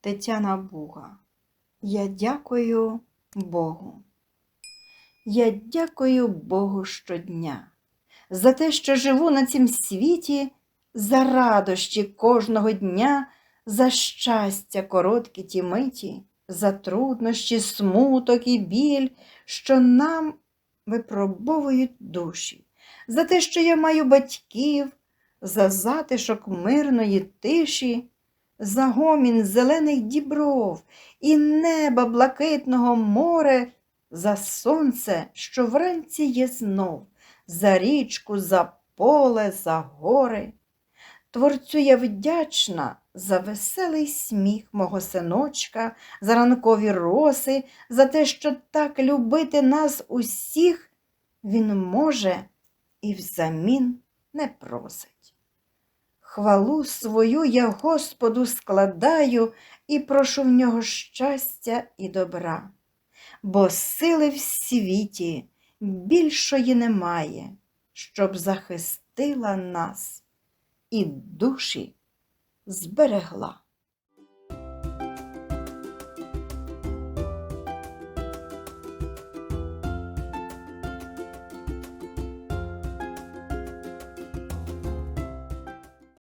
Тетяна Буга. Я дякую Богу. Я дякую Богу щодня за те, що живу на цім світі, за радощі кожного дня, за щастя короткі ті миті, за труднощі, смуток і біль, що нам випробовують душі, за те, що я маю батьків, за затишок мирної тиші, за гомін зелених дібров і неба блакитного море, за сонце, що вранці є знов, за річку, за поле, за гори. Творцю я вдячна за веселий сміх мого синочка, за ранкові роси, за те, що так любити нас усіх він може і взамін не просить. Хвалу свою я Господу складаю і прошу в нього щастя і добра, бо сили в світі більшої немає, щоб захистила нас і душі зберегла.